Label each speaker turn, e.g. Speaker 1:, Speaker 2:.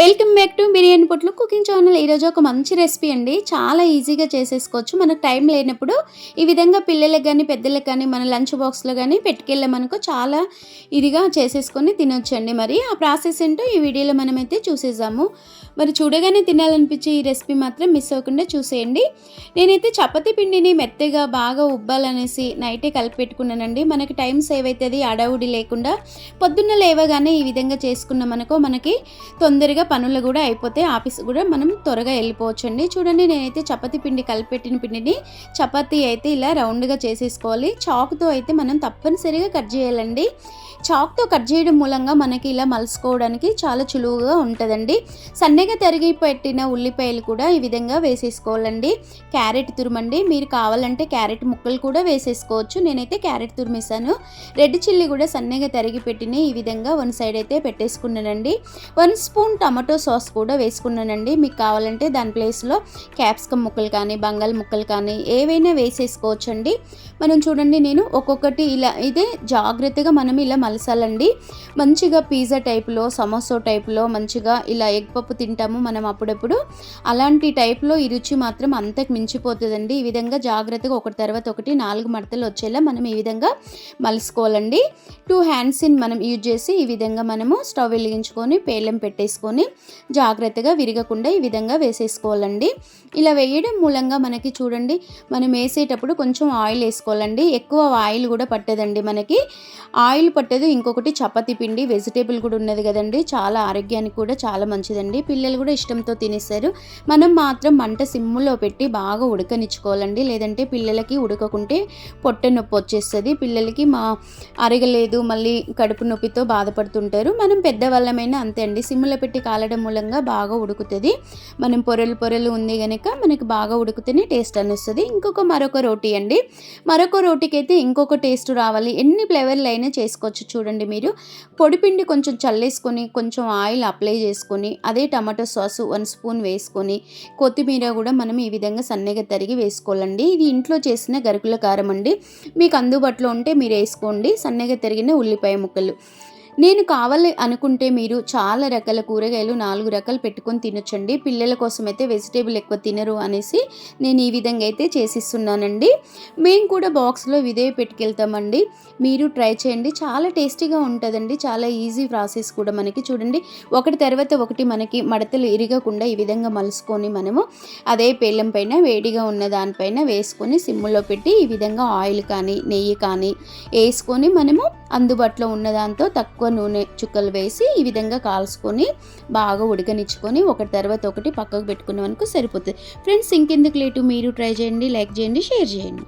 Speaker 1: Welcome back to biryani పొట్లు cooking channel. ఈరోజు ఒక మంచి రెసిపీ అండి. చాలా ఈజీగా చేసేసుకోవచ్చు. మనకు టైం లేనప్పుడు ఈ విధంగా పిల్లలకు కానీ పెద్దలకు కానీ మన లంచ్ బాక్స్లో కానీ పెట్టుకెళ్ళామనుకో చాలా ఇదిగా చేసేసుకొని తినొచ్చండి. మరి ఆ ప్రాసెస్ ఏంటో ఈ వీడియోలో మనమైతే చూసేసాము మరి చూడగానే తినాలనిపించే ఈ రెసిపీ మాత్రం మిస్ అవ్వకుండా చూసేయండి. నేనైతే చపాతి పిండిని మెత్తగా బాగా ఉబ్బాలనేసి నైటే కలిపి పెట్టుకున్నానండి. మనకి టైం సేవ్ అవుతుంది అడవుడి లేకుండా. పొద్దున్న లేవగానే ఈ విధంగా చేసుకున్నామనుకో మనకి తొందరగా పనులు కూడా అయిపోతే ఆఫీస్ కూడా మనం త్వరగా వెళ్ళిపోవచ్చు అండి చూడండి నేనైతే చపాతీ పిండి కలిపెట్టిన పిండిని చపాతీ అయితే ఇలా రౌండ్గా చేసేసుకోవాలి. చాకుతో అయితే మనం తప్పనిసరిగా కట్ చేయాలండి. చాక్తో కట్ చేయడం మూలంగా మనకి ఇలా మలుసుకోవడానికి చాలా చులువుగా ఉంటుందండి. సన్నగా తరిగి పెట్టిన ఉల్లిపాయలు కూడా ఈ విధంగా వేసేసుకోవాలండి. క్యారెట్ తురుమండి. మీరు కావాలంటే క్యారెట్ ముక్కలు కూడా వేసేసుకోవచ్చు. నేనైతే క్యారెట్ తురిమేశాను. రెడ్ చిల్లీ కూడా సన్నగా తరిగి పెట్టిన ఈ విధంగా వన్ సైడ్ అయితే పెట్టేసుకున్నానండి. వన్ స్పూన్ టమాటో సాస్ కూడా వేసుకున్నానండి. మీకు కావాలంటే దాని ప్లేస్లో క్యాప్సికమ్ ముక్కలు కానీ బంగాల్ ముక్కలు కానీ ఏవైనా వేసేసుకోవచ్చండి. మనం చూడండి నేను ఒక్కొక్కటి ఇలా ఇదే జాగ్రత్తగా మనం ఇలా మలసాలండి మంచిగా పిజ్జా టైప్లో సమోసా టైప్లో మంచిగా ఇలా ఎగ్ పప్పు తింటాము మనం అప్పుడప్పుడు. అలాంటి టైప్లో ఈ రుచి మాత్రం అంతకు మించిపోతుందండి. ఈ విధంగా జాగ్రత్తగా ఒకటి తర్వాత ఒకటి నాలుగు మడతలు వచ్చేలా మనం ఈ విధంగా మలుసుకోవాలండి. టూ హ్యాండ్స్ని మనం యూజ్ చేసి ఈ విధంగా మనము స్టవ్ వెలిగించుకొని పేలం పెట్టేసుకొని జాగ్రత్తగా విరగకుండా ఈ విధంగా వేసేసుకోవాలండి. ఇలా వేయడం మూలంగా మనకి చూడండి మనం వేసేటప్పుడు కొంచెం ఆయిల్ వేసుకోవాలండి. ఎక్కువ ఆయిల్ కూడా పట్టదండి మనకి. ఆయిల్ పట్టదు. ఇంకొకటి చపాతి పిండి వెజిటేబుల్ కూడా ఉన్నది కదండి. చాలా ఆరోగ్యానికి కూడా చాలా మంచిదండి. పిల్లలు కూడా ఇష్టంతో తినేస్తారు. మనం మాత్రం మంట సిమ్ములో పెట్టి బాగా ఉడకనిచ్చుకోవాలండి. లేదంటే పిల్లలకి ఉడకకుంటే పొట్ట నొప్పి వచ్చేస్తుంది. పిల్లలకి మా అరగలేదు మళ్ళీ కడుపు నొప్పితో బాధపడుతుంటారు. మనం పెద్దవాళ్ళమైనా అంతే అండి. సిమ్ములో పెట్టి కాలడం మూలంగా బాగా ఉడుకుతుంది. మనం పొరలు పొరలు ఉంది కనుక మనకి బాగా ఉడికితేనే టేస్ట్ అనిస్తుంది. ఇంకొక మరొక రోటీ అండి. మరొక రోటీకి అయితే ఇంకొక టేస్ట్ రావాలి. ఎన్ని ఫ్లేవర్లు అయినా చేసుకోవచ్చు. చూడండి మీరు. పొడిపిండి కొంచెం చల్లేసుకొని కొంచెం ఆయిల్ అప్లై చేసుకొని అదే టమాటో సాస్ వన్ స్పూన్ వేసుకొని కొత్తిమీర కూడా మనం ఈ విధంగా సన్నగా తరిగి వేసుకోవాలండి. ఇది ఇంట్లో చేసిన గరుకుల కారం అండి. మీకు అందుబాటులో ఉంటే మీరు వేసుకోండి. సన్నగా తరిగిన ఉల్లిపాయ ముక్కలు. నేను కావాలి అనుకుంటే మీరు చాలా రకాల కూరగాయలు నాలుగు రకాలు పెట్టుకొని తినొచ్చండి. పిల్లల కోసం అయితే వెజిటేబుల్ ఎక్కువ తినరు అనేసి నేను ఈ విధంగా అయితే చేసిస్తున్నానండి. మేము కూడా బాక్స్లో ఇదే పెట్టుకెళ్తామండి. మీరు ట్రై చేయండి. చాలా టేస్టీగా ఉంటుందండి. చాలా ఈజీ ప్రాసెస్ కూడా మనకి చూడండి. ఒకటి తర్వాత ఒకటి మనకి మడతలు ఇరగకుండా ఈ విధంగా మలుసుకొని మనము అదే పేలం పైన వేడిగా ఉన్న దానిపైన వేసుకొని సిమ్ములో పెట్టి ఈ విధంగా ఆయిల్ కానీ నెయ్యి కానీ వేసుకొని మనము అందుబాటులో ఉన్న దాంతో తక్కువ నూనె చుక్కలు వేసి ఈ విధంగా కాల్చుకొని బాగా ఉడకనిచ్చుకొని ఒకటి తర్వాత ఒకటి పక్కకు పెట్టుకున్నామనుకో సరిపోతుంది. ఫ్రెండ్స్ ఇంకెందుకు లేటు? మీరు ట్రై చేయండి లైక్ చేయండి షేర్ చేయండి.